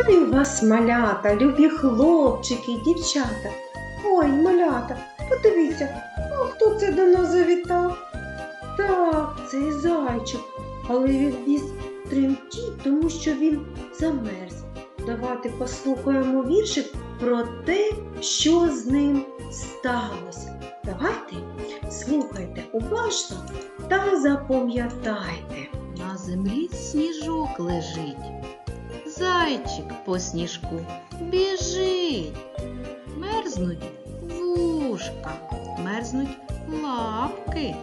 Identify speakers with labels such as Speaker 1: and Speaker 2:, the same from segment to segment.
Speaker 1: Вітаю вас, малята, любі хлопчики, дівчата. Ой, малята, подивіться, а хто це до нас завітав? Так, це зайчик, але він віз тремтіть, тому що він замерз. Давайте послухаємо віршик про те, що з ним сталося. Давайте слухайте уважно та запам'ятайте.
Speaker 2: На землі сніжок лежить. Зайчик по сніжку біжить. Мерзнуть вушка, мерзнуть лапки,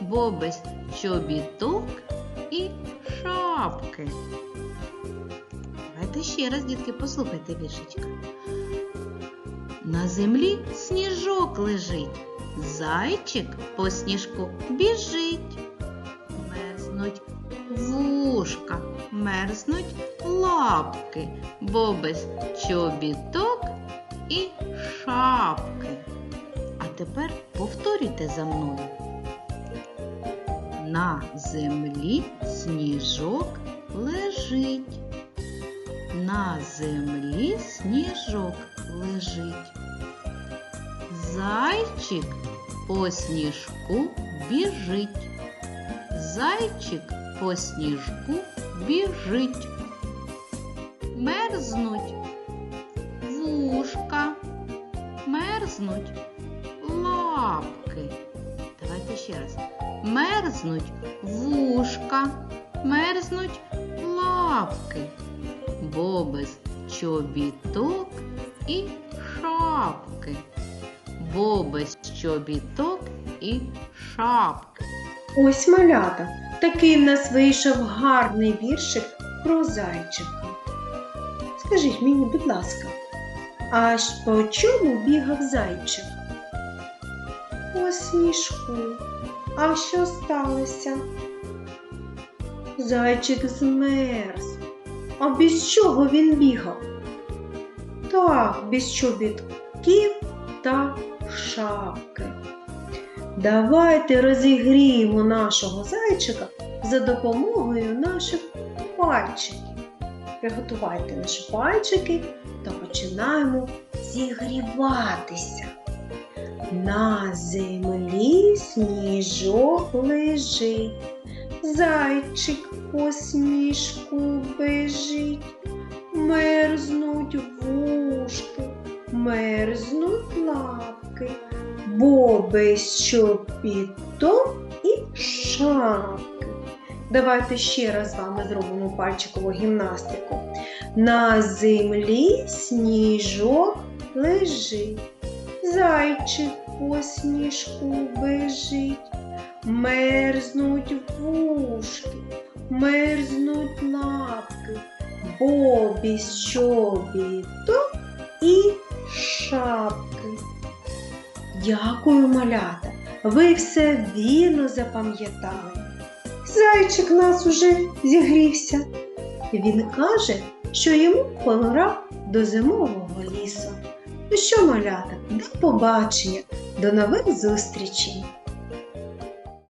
Speaker 2: бо без чобіток і шапки. Давайте ще раз, дітки, послухайте віршечка. На землі сніжок лежить. Зайчик по сніжку біжить. Мерзнуть вушка, мерзнуть лапки, бо без чобіток і шапки. А тепер повторюйте за мною. На землі сніжок лежить. На землі сніжок лежить. Зайчик по сніжку біжить. Зайчик по сніжку біжить. Мерзнуть вушка, мерзнуть лапки. Давайте ще раз. Мерзнуть вушка, мерзнуть лапки, бо без чобіток і шапки. Бо без чобіток і шапки.
Speaker 1: Ось малята, такий в нас вийшов гарний віршик про зайчика. Скажіть мені, будь ласка, а по чому бігав зайчик? По сніжку. А що сталося? Зайчик змерз. А без чого він бігав? Так, без чобітків та шапки. Давайте розігріємо нашого зайчика за допомогою наших пальчиків. Приготувайте наші пальчики та починаємо зігріватися. На землі сніжок лежить, зайчик по сніжку бежить, мерзнуть вушки, мерзнуть лапки, без чобіток і шапки. Давайте ще раз з вами зробимо пальчикову гімнастику. На землі сніжок лежить, зайчик по сніжку бежить, мерзнуть вушки, мерзнуть лапки, бо без чобіток і шапки. Дякую, малята, ви все вірно запам'ятали. Зайчик нас уже зігрівся. Він каже, що йому пора до зимового лісу. Ну що, малята, до побачення, до нових зустрічей!